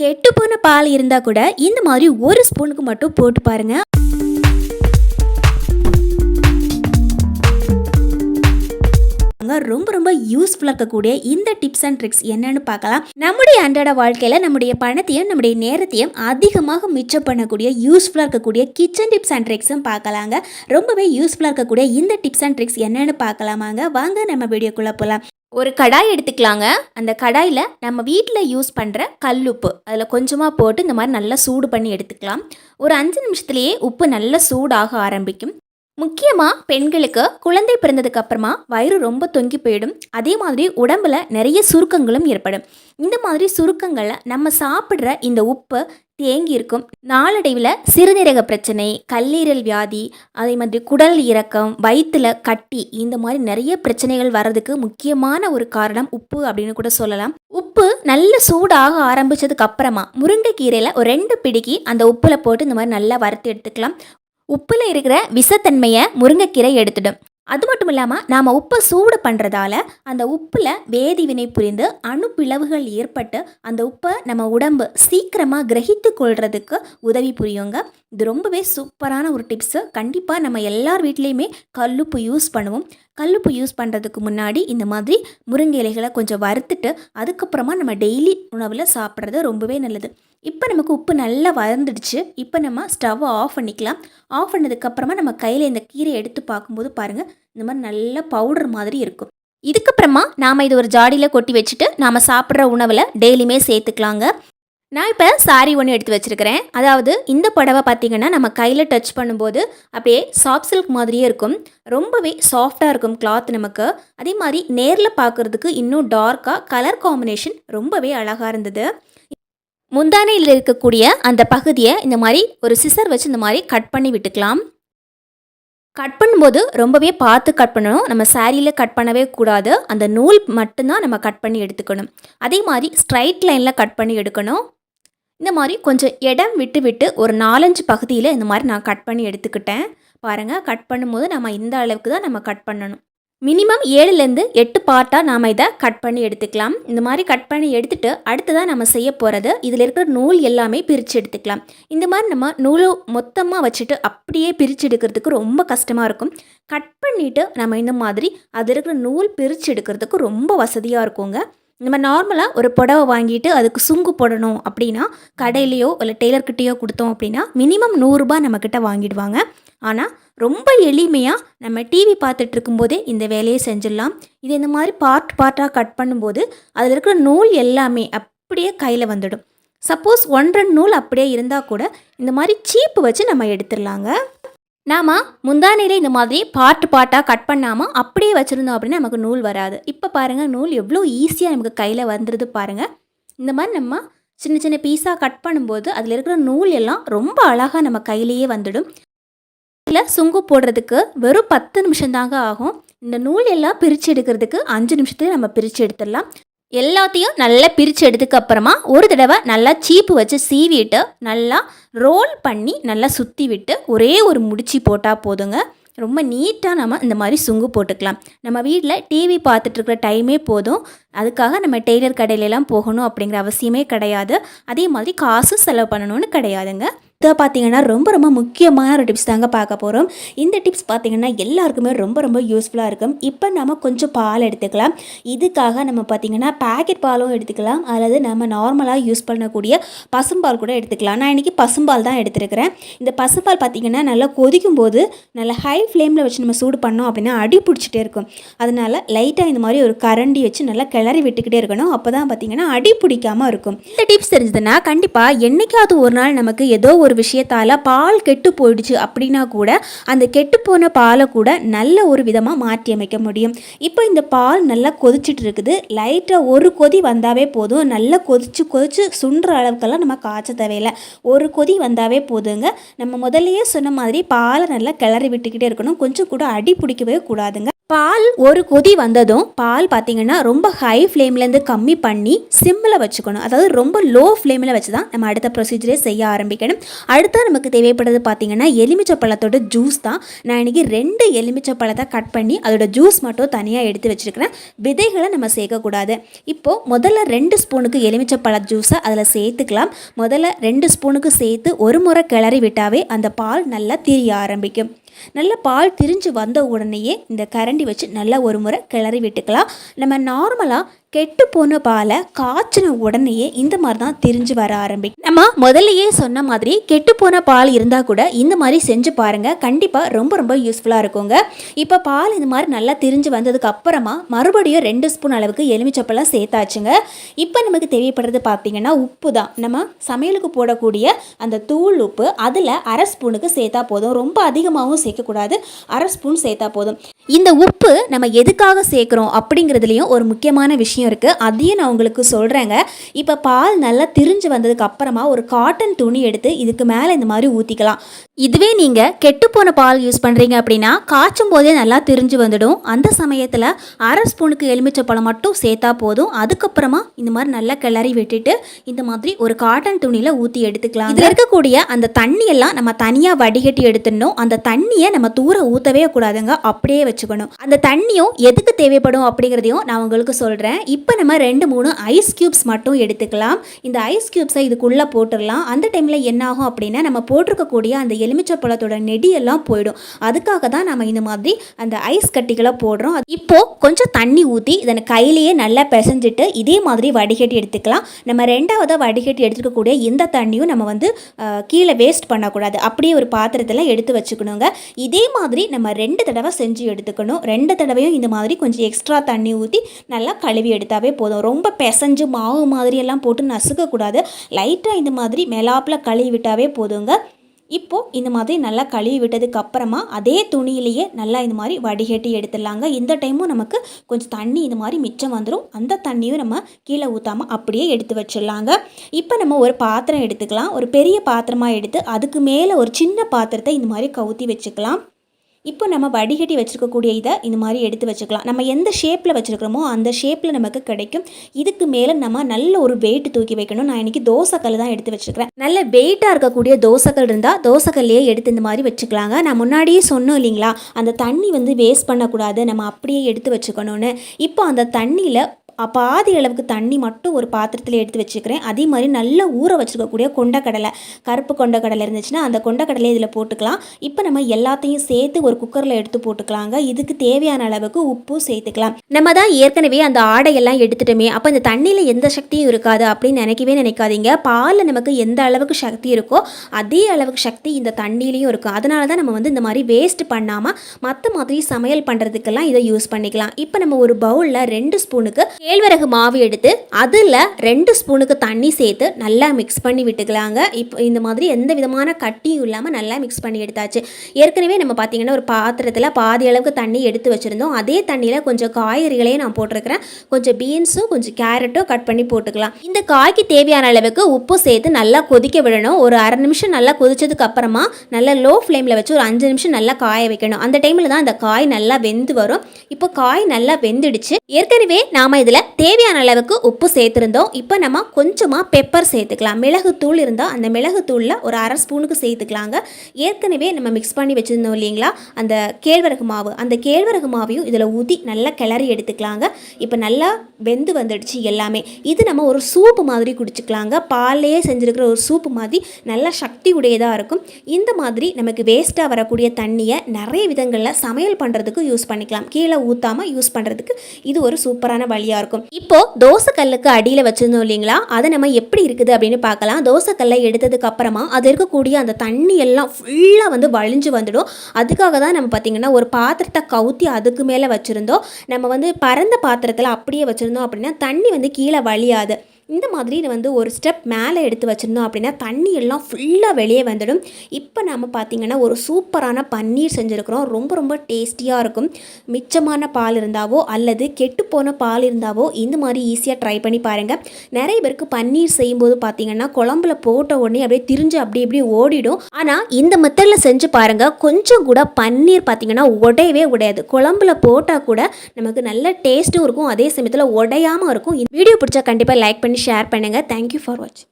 கெட்டு போன பால் இருந்தால் கூட இந்த மாதிரி ஒரு ஸ்பூனுக்கு மட்டும் போட்டு பாருங்க. ரொம்ப ரொம்ப யூஸ்ஃபுல்லாக இருக்கக்கூடிய இந்த டிப்ஸ் அண்ட் ட்ரிக்ஸ் என்னன்னு பார்க்கலாம். நம்முடைய அன்றாட வாழ்க்கையில் நம்முடைய பணத்தையும் நம்முடைய நேரத்தையும் அதிகமாக மிச்சம் பண்ணக்கூடிய யூஸ்ஃபுல்லாக இருக்கக்கூடிய கிச்சன் டிப்ஸ் அண்ட் ட்ரிக்ஸும் பார்க்கலாங்க. ரொம்பவே யூஸ்ஃபுல்லாக இருக்கக்கூடிய இந்த டிப்ஸ் அண்ட் ட்ரிக்ஸ் என்னன்னு பார்க்கலாமாங்க. வாங்க நம்ம வீடியோக்குள்ளே போகலாம் ஒரு கடாய் எடுத்துக்கலாங்க. அந்த கடாயில் நம்ம வீட்டில் யூஸ் பண்ணுற கல் உப்பு அதில் கொஞ்சமாக போட்டு இந்த மாதிரி நல்லா சூடு பண்ணி எடுத்துக்கலாம். ஒரு அஞ்சு நிமிஷத்துலேயே உப்பு நல்லா சூடாக ஆரம்பிக்கும். முக்கியமாக பெண்களுக்கு குழந்தை பிறந்ததுக்கு அப்புறமா வயிறு ரொம்ப தொங்கி போயிடும். அதே மாதிரி உடம்புல நிறைய சுருக்கங்களும் ஏற்படும். இந்த மாதிரி சுருக்கங்களை நம்ம சாப்பிட்ற இந்த உப்பு தேங்கி இருக்கும். நாளடைவில் சிறுநீரக பிரச்சனை கல்லீரல் வியாதி அதே மாதிரி குடல் இறக்கம் வயிற்றுல கட்டி இந்த மாதிரி நிறைய பிரச்சனைகள் வர்றதுக்கு முக்கியமான ஒரு காரணம் உப்பு அப்படின்னு கூட சொல்லலாம். உப்பு நல்ல சூடாக ஆரம்பித்ததுக்கு அப்புறமா முருங்கைக்கீரையில் ஒரு ரெண்டு பிடிக்கி அந்த உப்பில் போட்டு இந்த மாதிரி நல்லா வறுத்து எடுத்துக்கலாம். உப்பில் இருக்கிற விஷத்தன்மையை முருங்கைக்கீரை எடுத்துடும். அது மட்டும் இல்லாமல் நாம் உப்பை சூடு பண்ணுறதால அந்த உப்பில் வேதி வினை புரிந்து அணுப்பிளவுகள் ஏற்பட்டு அந்த உப்பை நம்ம உடம்பு சீக்கிரமாக கிரகித்து கொள்கிறதுக்கு உதவி புரியுங்க. இது ரொம்பவே சூப்பரான ஒரு டிப்ஸு. கண்டிப்பாக நம்ம எல்லார் வீட்லேயுமே கல்லுப்பு யூஸ் பண்ணுவோம். கல்லுப்பு யூஸ் பண்ணுறதுக்கு முன்னாடி இந்த மாதிரி முருங்கை இலைகளை கொஞ்சம் வறுத்துட்டு அதுக்கப்புறமா நம்ம டெய்லி உணவில் சாப்பிட்றது ரொம்பவே நல்லது. இப்போ நமக்கு உப்பு நல்லா வளர்ந்துடுச்சு இப்போ நம்ம ஸ்டவ்வை ஆஃப் பண்ணிக்கலாம். ஆஃப் பண்ணதுக்கப்புறமா நம்ம கையில் இந்த கீரை எடுத்து பார்க்கும்போது பாருங்கள் இந்த மாதிரி நல்ல பவுடர் மாதிரி இருக்கும். இதுக்கப்புறமா நாம் இது ஒரு ஜாடியில் கொட்டி வச்சுட்டு நாம் சாப்பிட்ற உணவில் டெய்லியுமே சேர்த்துக்கலாங்க. நான் இப்போ சாரி ஒன்று எடுத்து வச்சுருக்கிறேன். அதாவது இந்த புடவை பார்த்திங்கன்னா நம்ம கையில் டச் பண்ணும்போது அப்படியே சாஃப்ட் சில்க் மாதிரியே இருக்கும். ரொம்பவே சாஃப்டாக இருக்கும் கிளாத் நமக்கு. அதே மாதிரி நேரில் பார்க்குறதுக்கு இன்னும் டார்க்காக கலர் காம்பினேஷன் ரொம்பவே அழகாக இருந்தது. முந்தானையில் இருக்கக்கூடிய அந்த பகுதியை இந்த மாதிரி ஒரு சிசர் வச்சு இந்த மாதிரி கட் பண்ணி விட்டுக்கலாம். கட் பண்ணும்போது ரொம்பவே பார்த்து கட் பண்ணணும். நம்ம சாரியில் கட் பண்ணவே கூடாது. அந்த நூல் மட்டும்தான் நம்ம கட் பண்ணி எடுத்துக்கணும். அதே மாதிரி ஸ்ட்ரைட் லைனில் கட் பண்ணி எடுக்கணும். இந்த மாதிரி கொஞ்சம் இடம் விட்டு விட்டு ஒரு நாலஞ்சு பகுதியில் இந்த மாதிரி நான் கட் பண்ணி எடுத்துக்கிட்டேன். பாருங்கள் கட் பண்ணும்போது நம்ம இந்த அளவுக்கு தான் நம்ம கட் பண்ணணும். மினிமம் ஏழுலேருந்து எட்டு பார்ட்டாக நாம் இதை கட் பண்ணி எடுத்துக்கலாம். இந்த மாதிரி கட் பண்ணி எடுத்துகிட்டு அடுத்ததாக நம்ம செய்ய போகிறது இதில் இருக்கிற நூல் எல்லாமே பிரித்து எடுத்துக்கலாம். இந்த மாதிரி நம்ம நூலை மொத்தமாக வச்சுட்டு அப்படியே பிரித்து எடுக்கிறதுக்கு ரொம்ப கஷ்டமாக இருக்கும். கட் பண்ணிவிட்டு நம்ம இந்த மாதிரி அதில் இருக்கிற நூல் பிரித்து எடுக்கிறதுக்கு ரொம்ப வசதியாக இருக்குங்க. நம்ம நார்மலாக ஒரு புடவை வாங்கிட்டு அதுக்கு சுங்கு போடணும் அப்படின்னா கடையிலையோ இல்லை டெய்லர்கிட்டேயோ கொடுத்தோம் அப்படின்னா மினிமம் நூறுரூபா நம்மக்கிட்ட வாங்கிடுவாங்க. ஆனால் ரொம்ப எளிமையாக நம்ம டிவி பார்த்துட்டு இருக்கும்போதே இந்த வேலையை செஞ்சிடலாம். இது இந்த மாதிரி பார்ட் பார்ட்டாக கட் பண்ணும்போது அதில் இருக்கிற நூல் எல்லாமே அப்படியே கையில் வந்துடும். சப்போஸ் ஒன்றரை நூல் அப்படியே இருந்தால் கூட இந்த மாதிரி சீப்பு வச்சு நம்ம எடுத்துடலாங்க. நாம் முந்தானையில் இந்த மாதிரி பாட்டு பார்ட்டாக கட் பண்ணாமல் அப்படியே வச்சுருந்தோம் அப்படின்னா நமக்கு நூல் வராது. இப்போ பாருங்கள் நூல் எவ்வளோ ஈஸியாக நமக்கு கையில் வந்துடுது பாருங்கள் இந்த மாதிரி நம்ம சின்ன சின்ன பீஸாக கட் பண்ணும்போது அதில் இருக்கிற நூல் எல்லாம் ரொம்ப அழகாக நம்ம கையிலேயே வந்துடும். இதில் சுங்கு போடுறதுக்கு வெறும் பத்து நிமிஷம் தாங்க ஆகும். இந்த நூல் எல்லாம் பிரித்து எடுக்கிறதுக்கு அஞ்சு நிமிஷத்துலேயே நம்ம பிரித்து எடுத்துடலாம். எல்லாத்தையும் நல்லா பிரித்து எடுத்துக்கு அப்புறமா ஒரு தடவை நல்லா சீப்பு வச்சு சீவிட்டு நல்லா ரோல் பண்ணி நல்லா சுற்றி விட்டு ஒரே ஒரு முடிச்சு போட்டால் போதுங்க. ரொம்ப நீட்டாக நம்ம இந்த மாதிரி சுங்கு போட்டுக்கலாம். நம்ம வீட்டில் டிவி பார்த்துட்ருக்குற டைமே போதும். அதுக்காக நம்ம டெய்லர் கடையிலலாம் போகணும் அப்படிங்கிற அவசியமே கிடையாது. அதே மாதிரி காசு செலவு பண்ணணும்னு கிடையாதுங்க. இதை பார்த்தீங்கன்னா ரொம்ப ரொம்ப முக்கியமான ஒரு டிப்ஸ் தாங்க பார்க்க போகிறோம் இந்த டிப்ஸ் பார்த்தீங்கன்னா எல்லாருக்குமே ரொம்ப ரொம்ப யூஸ்ஃபுல்லாக இருக்கும். இப்போ நம்ம கொஞ்சம் பால் எடுத்துக்கலாம். இதுக்காக நம்ம பார்த்தீங்கன்னா பேக்கெட் பாலும் எடுத்துக்கலாம். அல்லது நம்ம நார்மலாக யூஸ் பண்ணக்கூடிய பசும்பால் கூட எடுத்துக்கலாம். நான் இன்றைக்கி பசும்பால் தான் எடுத்துருக்கிறேன். இந்த பசும்பால் பார்த்தீங்கன்னா நல்லா கொதிக்கும் போது நல்லா ஹை ஃப்ளேமில் வச்சு நம்ம சூடு பண்ணோம் அப்படின்னா அடி பிடிச்சிட்டே இருக்கும். அதனால் லைட்டாக இந்த மாதிரி ஒரு கரண்டி வச்சு நல்லா கிளறி விட்டுக்கிட்டே இருக்கணும். அப்போ தான் பார்த்தீங்கன்னா அடி பிடிக்காமல் இருக்கும். இந்த டிப்ஸ் தெரிஞ்சதுன்னா கண்டிப்பாக என்றைக்காவது ஒரு நாள் நமக்கு ஏதோ ஒரு ஒரு விஷயத்தால் பால் கெட்டு போயிடுச்சு அப்படின்னா கூட அந்த கெட்டு போன பாலை கூட நல்ல ஒரு விதமாக மாற்றி அமைக்க முடியும். இப்போ இந்த பால் நல்லா கொதிச்சுட்டு இருக்குது. லைட்டாக ஒரு கொதி வந்தாவே போதும். நல்லா கொதிச்சு கொதிச்சு சுண்டுற அளவுக்கெல்லாம் நம்ம காய்ச்ச தேவையில்லை. ஒரு கொதி வந்தாவே போதுங்க. நம்ம முதல்லையே சொன்ன மாதிரி பாலை நல்லா கிளறி விட்டுக்கிட்டே இருக்கணும். கொஞ்சம் கூட அடி பிடிக்கவே கூடாதுங்க. பால் ஒரு கொதி வந்ததும் பால் பார்த்தீங்கன்னா ரொம்ப ஹை ஃப்ளேம்லேருந்து கம்மி பண்ணி சிம்மில் வச்சுக்கணும். அதாவது ரொம்ப லோ ஃப்ளேமில் வச்சு தான் நம்ம அடுத்த ப்ரொசீஜரே செய்ய ஆரம்பிக்கணும். அடுத்த நமக்கு தேவைப்படுறது பார்த்தீங்கன்னா எலுமிச்சை பழத்தோட ஜூஸ் தான். நான் இன்றைக்கி ரெண்டு எலுமிச்சை பழத்தை கட் பண்ணி அதோட ஜூஸ் மட்டும் தனியாக எடுத்து வச்சுருக்கிறேன். விதைகளை நம்ம சேர்க்கக்கூடாது. இப்போது முதல்ல ரெண்டு ஸ்பூனுக்கு எலுமிச்சை பழ ஜூஸை அதில் சேர்த்துக்கலாம். முதல்ல ரெண்டு ஸ்பூனுக்கு சேர்த்து ஒரு முறை கிளறி விட்டாவே அந்த பால் நல்லா திரிய ஆரம்பிக்கும். நல்ல பால் திரிஞ்சு வந்த உடனேயே இந்த கரண்டி வச்சு நல்லா ஒரு முறை கிளறி விட்டுக்கலாம். நம்ம நார்மலாக கெட்டு போன பாலை காய்ச்சின உடனேயே இந்த மாதிரி தான் திரிஞ்சு வர ஆரம்பிக்கும் நம்ம முதல்லையே சொன்ன மாதிரி கெட்டு போன பால் இருந்தால் கூட இந்த மாதிரி செஞ்சு பாருங்கள் கண்டிப்பாக ரொம்ப ரொம்ப யூஸ்ஃபுல்லாக இருக்குங்க. இப்போ பால் இந்த மாதிரி நல்லா திரிஞ்சு வந்ததுக்கு அப்புறமா மறுபடியும் ரெண்டு ஸ்பூன் அளவுக்கு எலுமிச்சப்பெல்லாம் சேர்த்தாச்சுங்க. இப்போ நமக்கு தேவைப்படுறது பார்த்தீங்கன்னா உப்பு தான் நம்ம சமையலுக்கு போடக்கூடிய அந்த தூள் உப்பு அதில் அரை ஸ்பூனுக்கு சேர்த்தா போதும். ரொம்ப அதிகமாகவும் சேர்க்கக்கூடாது. அரை ஸ்பூன் சேர்த்தா போதும். இந்த உப்பு நம்ம எதுக்காக சேர்க்குறோம் அப்படிங்கிறதுலையும் ஒரு முக்கியமான விஷயம் இருக்குது அதையும் நான் உங்களுக்கு சொல்கிறேங்க இப்போ பால் நல்லா திரிஞ்சு வந்ததுக்கு அப்புறமா ஒரு காட்டன் துணி எடுத்து இதுக்கு மேலே இந்த மாதிரி ஊற்றிக்கலாம் இதுவே நீங்கள் கெட்டுப்போன பால் யூஸ் பண்ணுறீங்க அப்படின்னா காய்ச்சும் போதே நல்லா திரிஞ்சு வந்துடும். அந்த சமயத்தில் அரை ஸ்பூனுக்கு எலுமிச்சை பழம் மட்டும் சேர்த்தா போதும். அதுக்கப்புறமா இந்த மாதிரி நல்லா கிளறி விட்டுட்டு இந்த மாதிரி ஒரு காட்டன் துணியில் ஊற்றி எடுத்துக்கலாம் இதில் இருக்கக்கூடிய அந்த தண்ணியெல்லாம் நம்ம தனியாக வடிகட்டி எடுத்துடணும். அந்த தண்ணியை நம்ம தூர ஊற்றவே கூடாதுங்க. அப்படியே வச்சுக்கணும். அந்த தண்ணியும் எதுக்கு தேவைப்படும் அப்படிங்கிறதையும் நான் உங்களுக்கு சொல்கிறேன் இப்போ நம்ம ரெண்டு மூணு ஐஸ் க்யூப்ஸ் மட்டும் எடுத்துக்கலாம். இந்த ஐஸ் க்யூப்ஸை இதுக்குள்ளே போட்டுடலாம். அந்த டைமில் என்ன ஆகும் அப்படின்னா நம்ம போட்டிருக்கக்கூடிய அந்த எலுமிச்சை பழத்தோட நெடியெல்லாம் போயிடும். அதுக்காக தான் நம்ம இந்த மாதிரி அந்த ஐஸ் கட்டிகளை போடுறோம். இப்போ கொஞ்சம் தண்ணி ஊற்றி இதனை கையிலேயே நல்லா பிசைஞ்சிட்டு இதே மாதிரி வடிகட்டி எடுத்துக்கலாம். நம்ம ரெண்டாவதாக வடிகட்டி எடுத்துக்கக்கூடிய இந்த தண்ணியும் நம்ம வந்து கீழே வேஸ்ட் பண்ணக்கூடாது. அப்படியே ஒரு பாத்திரத்தில் எடுத்து வச்சுக்கணுங்க. இதே மாதிரி நம்ம ரெண்டு தடவை செஞ்சு எடுத்துக்கணும். ரெண்டு தடவையும் இந்த மாதிரி கொஞ்சம் எக்ஸ்ட்ரா தண்ணி ஊற்றி நல்லா கழுவி எடுத்தாவே போதும். ரொம்ப பெசஞ்சு மாவு மாதிரி எல்லாம் போட்டு நசுக்கக்கூடாது. லைட்டாக இந்த மாதிரி மெலாப்பில் கழுவி விட்டாவே போதுங்க. இப்போது இந்த மாதிரி நல்லா கழுவி விட்டதுக்கு அப்புறமா அதே துணியிலேயே நல்லா இந்த மாதிரி வடிகட்டி எடுத்துடலாங்க. இந்த டைமும் நமக்கு கொஞ்சம் தண்ணி இந்த மாதிரி மிச்சம் வந்துடும் அந்த தண்ணியும் நம்ம கீழே ஊற்றாமல் அப்படியே எடுத்து வச்சிடலாங்க. இப்போ நம்ம ஒரு பாத்திரம் எடுத்துக்கலாம். ஒரு பெரிய பாத்திரமாக எடுத்து அதுக்கு மேலே ஒரு சின்ன பாத்திரத்தை இந்த மாதிரி கவுத்தி வச்சுக்கலாம். இப்போ நம்ம வடிகட்டி வச்சுருக்கக்கூடிய இதை இந்த மாதிரி எடுத்து வச்சுக்கலாம். நம்ம எந்த ஷேப்பில் வச்சுருக்கிறோமோ அந்த ஷேப்பில் நமக்கு கிடைக்கும். இதுக்கு மேலே நம்ம நல்ல ஒரு வெயிட் தூக்கி வைக்கணும். நான் இன்றைக்கி தோசைக்கல் தான் எடுத்து வச்சுருக்கிறேன். நல்ல வெயிட்டாக இருக்கக்கூடிய தோசைக்கல் இருந்தால் தோசைக்கல்லையே எடுத்து இந்த மாதிரி வச்சுக்கலாங்க. நான் முன்னாடியே சொன்னோம் இல்லைங்களா? அந்த தண்ணி வந்து வேஸ்ட் பண்ணக்கூடாது. நம்ம அப்படியே எடுத்து வச்சுக்கணும்னு. இப்போ அந்த தண்ணியில் பாதி அளவுக்கு தண்ணி மட்டும் ஒரு பாத்திரத்தில் எடுத்து வச்சுக்கிறேன். அதே மாதிரி நல்லா ஊற வச்சுருக்கக்கூடிய கொண்டக்கடலை. கருப்பு கொண்டக்கடலை இருந்துச்சுன்னா அந்த கொண்டக்கடலையை இதில் போட்டுக்கலாம். இப்போ நம்ம எல்லாத்தையும் சேர்த்து ஒரு குக்கரில் எடுத்து போட்டுக்கலாங்க. இதுக்கு தேவையான அளவுக்கு உப்பும் சேர்த்துக்கலாம். நம்ம தான் ஏற்கனவே அந்த ஆடையெல்லாம் எடுத்துட்டோமே. அப்போ இந்த தண்ணியில் எந்த சக்தியும் இருக்காது அப்படின்னு நினைக்கவே நினைக்காதீங்க. பாலில் நமக்கு எந்த அளவுக்கு சக்தி இருக்கோ அதே அளவுக்கு சக்தி இந்த தண்ணியிலையும் இருக்கும். அதனால தான் நம்ம வந்து இந்த மாதிரி வேஸ்ட் பண்ணாமல் மற்ற மாதிரி சமையல் பண்ணுறதுக்கெல்லாம் இதை யூஸ் பண்ணிக்கலாம். இப்போ நம்ம ஒரு பவுலில் ரெண்டு ஸ்பூனுக்கு கேழ்வரகு மாவு எடுத்து அதில் ரெண்டு ஸ்பூனுக்கு தண்ணி சேர்த்து நல்லா மிக்ஸ் பண்ணி விட்டுக்கலாங்க. இப்போ இந்த மாதிரி எந்த விதமான கட்டியும் இல்லாமல் நல்லா மிக்ஸ் பண்ணி எடுத்தாச்சு. ஏற்கனவே நம்ம பார்த்தீங்கன்னா ஒரு பாத்திரத்தில் பாதி அளவுக்கு தண்ணி எடுத்து வச்சுருந்தோம். அதே தண்ணியில் கொஞ்சம் காய்கறிகளையும் நான் போட்டிருக்கிறேன். கொஞ்சம் பீன்ஸும் கொஞ்சம் கேரட்டும் கட் பண்ணி போட்டுக்கலாம். இந்த காய்க்கு தேவையான அளவுக்கு உப்பு சேர்த்து நல்லா கொதிக்க விடணும். ஒரு அரை நிமிஷம் நல்லா கொதிச்சதுக்கு அப்புறமா நல்லா லோ ஃப்ளேமில் வச்சு ஒரு அஞ்சு நிமிஷம் நல்லா காய வைக்கணும். அந்த டைமில் தான் அந்த காய் நல்லா வெந்து வரும். இப்போ காய் நல்லா வெந்துடுச்சு. ஏற்கனவே நாம் இதில் தேவையான அளவுக்கு உப்பு சேர்த்துருந்தோம். இப்போ நம்ம கொஞ்சமாக பெப்பர் சேர்த்துக்கலாம். மிளகுத்தூள் இருந்தால் அந்த மிளகுத்தூளில் ஒரு அரை ஸ்பூனுக்கு சேர்த்துக்கலாங்க. ஏற்கனவே நம்ம மிக்ஸ் பண்ணி வச்சுருந்தோம் இல்லைங்களா? அந்த கேழ்வரகு மாவு. அந்த கேழ்வரகு மாவையும் இதில் ஊற்றி நல்லா கிளறி எடுத்துக்கலாங்க. இப்போ நல்லா வெந்து வந்துடுச்சு எல்லாமே. இது நம்ம ஒரு சூப்பு மாதிரி குடிச்சுக்கலாங்க. பால்லையே செஞ்சுருக்கிற ஒரு சூப்பு மாதிரி நல்லா சக்தி உடையதாக இருக்கும். இந்த மாதிரி நமக்கு வேஸ்ட்டாக வரக்கூடிய தண்ணியை நிறைய விதங்களில் சமையல் பண்ணுறதுக்கு யூஸ் பண்ணிக்கலாம். கீழே ஊற்றாமல் யூஸ் பண்ணுறதுக்கு இது ஒரு சூப்பரான வழியாக இருக்கும். இப்போ தோசைக்கல்லுக்கு அடியில் வச்சுருந்தோம் இல்லைங்களா? அதை நம்ம எப்படி இருக்குது அப்படின்னு பார்க்கலாம். தோசைக்கல்லை எடுத்ததுக்கு அப்புறமா அது இருக்கக்கூடிய அந்த தண்ணி எல்லாம் ஃபுல்லாக வந்து வழிஞ்சு வந்துடும். அதுக்காக தான் நம்ம பார்த்திங்கன்னா ஒரு பாத்திரத்தை கவுத்தி அதுக்கு மேலே வச்சுருந்தோம். நம்ம வந்து பரந்த பாத்திரத்தில் அப்படியே வச்சுருந்தோம் அப்படின்னா தண்ணி வந்து கீழே வழியாது. இந்த மாதிரி இது வந்து ஒரு ஸ்டெப் மேலே எடுத்து வச்சுருந்தோம் அப்படின்னா தண்ணி எல்லாம் ஃபுல்லாக வெளியே வந்துடும். இப்போ நம்ம பார்த்தீங்கன்னா ஒரு சூப்பரான பன்னீர் செஞ்சுருக்கிறோம். ரொம்ப ரொம்ப டேஸ்டியாக இருக்கும். மிச்சமான பால் இருந்தாவோ அல்லது கெட்டுப்போன பால் இருந்தாவோ இந்த மாதிரி ஈஸியாக ட்ரை பண்ணி பாருங்கள் நிறைய பேருக்கு பன்னீர் செய்யும்போது பார்த்திங்கன்னா குழம்புல போட்ட உடனே அப்படியே திரிஞ்சு அப்படி இப்படி ஓடிடும். ஆனால் இந்த மெத்தடில் செஞ்சு பாருங்கள் கொஞ்சம் கூட பன்னீர் பார்த்திங்கன்னா உடையவே உடையாது. குழம்புல போட்டால் கூட நமக்கு நல்ல டேஸ்ட்டும் இருக்கும். அதே சமயத்தில் உடையாமல் இருக்கும். வீடியோ பிடிச்சா கண்டிப்பாக லைக் பண்ணி ஷேர் பண்ணுங்கள் தேங்க்யூ ஃபார் வாட்சிங்